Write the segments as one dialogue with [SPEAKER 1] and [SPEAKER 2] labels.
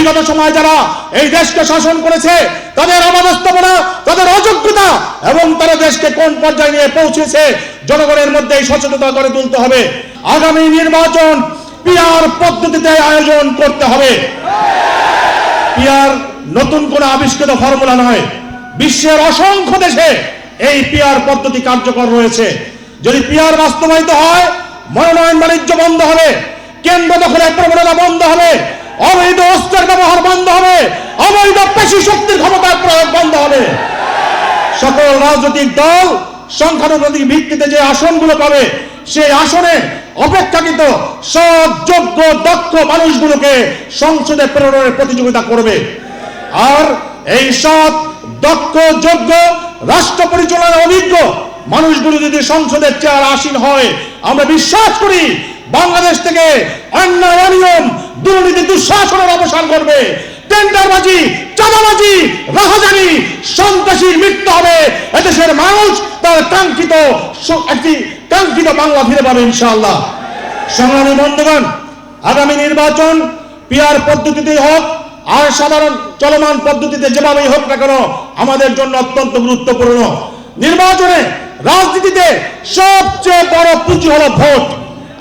[SPEAKER 1] বিগত সময় যারা এই দেশকে শাসন করেছে, তাদের অবস্থাপনা তাদের অযোগ্যতা এবং তারা দেশকে কোন পর্যায়ে নিয়ে পৌঁছেছে, জনগণের মধ্যে এই সচেতনতা করে তুলতে হবে। আগামী নির্বাচন পিয়ার পদ্ধতিতে আয়োজন করতে হবে। পিয়ার নতুন কোন আবিষ্কৃত ফর্মুলা নয়। বিশ্বের অসংখ্য দেশে এই পিয়ার পদ্ধতি কার্যকর রয়েছে। যদি পিয়ার বাস্তবায়িত হয়, মনোনয়ন বাণিজ্য বন্ধ হবে, কেন্দ্র দখলের প্রবণতা বন্ধ হবে অবৈধ অস্ত্রের ব্যবহার বন্ধ হবে। অবৈধ পেশি শক্তির ক্ষমতার প্রয়োগ বন্ধ হবে। সকল রাজনৈতিক দল সংখ্যানুপাতিক ভিত্তিতে যে আসনগুলো পাবে, সেই আসনে অপেক্ষাকৃত সৎ, যোগ্য, দক্ষ মানুষগুলোকে সংসদে প্রেরণের প্রতিযোগিতা করবে। আর এই সৎ, দক্ষ, যোগ্য, রাষ্ট্র পরিচালনার অভিজ্ঞ মানুষগুলো যদি সংসদের চেয়ার আসীন হয়, আমরা বিশ্বাস করি বাংলাদেশ থেকে অন্যায় অনিয়ম দুর্নীতি দুঃশাসনের অবসান করবে টেন্ডারবাজি, চাঁদাবাজি, রাহাজানি, সন্ত্রাসীর মৃত্যু হবে। এদেশের মানুষ তার কাঙ্ক্ষিত একটি কাঙ্ক্ষিত বাংলা ফিরে পাবে ইনশাআল্লাহ। সংগ্রামী বন্ধুগণ, আগামী নির্বাচন পিয়ার পদ্ধতিতে হোক, আর সাধারণ চলমান পদ্ধতিতে যেভাবেই হোক না কেন, আমাদের জন্য অত্যন্ত গুরুত্বপূর্ণ। নির্বাচনে রাজনীতিতে সবচেয়ে বড় পুঁজি হলো ভোট।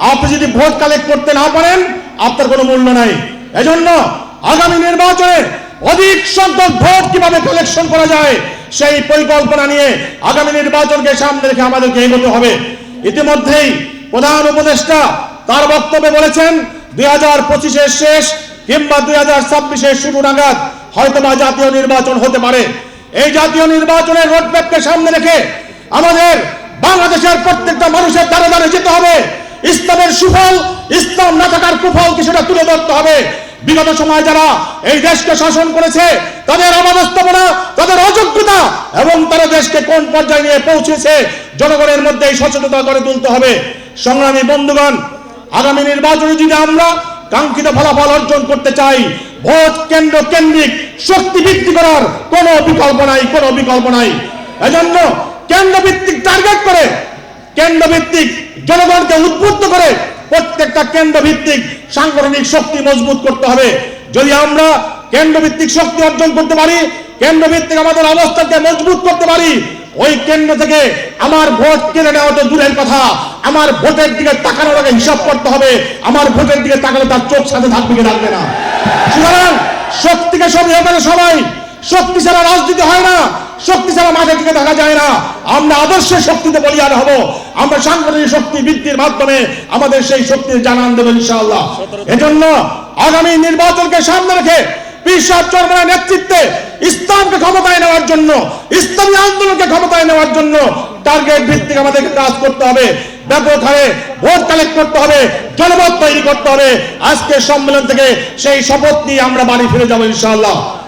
[SPEAKER 1] আপনি যদি ভোট কালেক্ট করতে না পারেন, আপনার কোনো মূল্য নাই। এজন্য আগামী নির্বাচনে অধিক সংখ্যক ভোট কীভাবে কালেকশন করা যায়, সেই পরিকল্পনা নিয়ে আগামী নির্বাচনকে সামনে রেখে আমাদেরকে এগোতে হবে। ইতিমধ্যেই প্রধান উপদেষ্টা তার বক্তব্যে বলেছেন, দুই হাজার পঁচিশের শেষ কিংবা দুই হাজার ছাব্বিশের শুরু নাগাদ হয়তোবা জাতীয় নির্বাচন হতে পারে। এই জাতীয় নির্বাচনের রোডম্যাপকে সামনে রেখে আমাদের বাংলাদেশের প্রত্যেকটা মানুষের দ্বারে দ্বারে যেতে হবে। ইসলামের সুফল, ইসলাম না থাকার কুফল কিছুটা তুলে ধরতে হবে? বিগত সময় যারা এই দেশকে শাসন করেছে, তাদের অবস্থাপনা তাদের অযোগ্যতা এবং তারা দেশকে কোন পর্যায়ে নিয়ে পৌঁছেছে, জনগণের মধ্যে এই সচেতনতা করে তুলতে হবে। সংগ্রামী বন্ধুগণ, আগামী নির্বাচনে যদি আমরা কাঙ্ক্ষিত ফলাফল অর্জন করতে চাই, ভোট কেন্দ্র কেন্দ্রিক শক্তি বৃদ্ধি করার কোনো বিকল্প নাই, কোনো বিকল্প নাই। এজন্য কেন্দ্র কেন্দ্র ভিত্তিক জনগণকে উদ্বুদ্ধ করে প্রত্যেকটা কেন্দ্র ভিত্তিক সাংগঠনিক শক্তি মজবুত করতে হবে। যদি আমরা কেন্দ্র ভিত্তিক শক্তি অর্জন করতে পারি কেন্দ্র ভিত্তিক আমাদের অবস্থাকে মজবুত করতে পারি, ওই কেন্দ্র থেকে আমার ভোট কেড়ে নেওয়া তো দূরের কথা। আমার ভোটের দিকে তাকানোর আগে হিসাব করতে হবে, আমার ভোটের দিকে তাকালে তার চোখ সাথে থাকবে কি থাকবে না। সুতরাং শক্তিকে হবে সবাই। শক্তি ছাড়া রাজনীতি হয় না। শক্তি ছাড়া মাঠে টিকে থাকা যায় না। আমরা আদর্শের শক্তিতে বলিয়ান হব। আমরা সাংগঠনিক শক্তি বৃদ্ধির মাধ্যমে আমাদের সেই শক্তির জানান দেবো ইনশাআল্লাহ। এজন্য আগামী নির্বাচনকে সামনে রেখে পিসাব চরমানের নেতৃত্বে ইসলামকে ক্ষমতায় নেওয়ার জন্য, ইসলামী আন্দোলনকে ক্ষমতায় নেওয়ার জন্য টার্গেট ভিত্তিক আমাদেরকে কাজ করতে হবে। ব্যাপক হারে ভোট কালেক্ট করতে হবে, জনমত তৈরি করতে হবে। আজকের সম্মেলন থেকে সেই শপথ নিয়ে আমরা বাড়ি ফিরে যাব ইনশাআল্লাহ।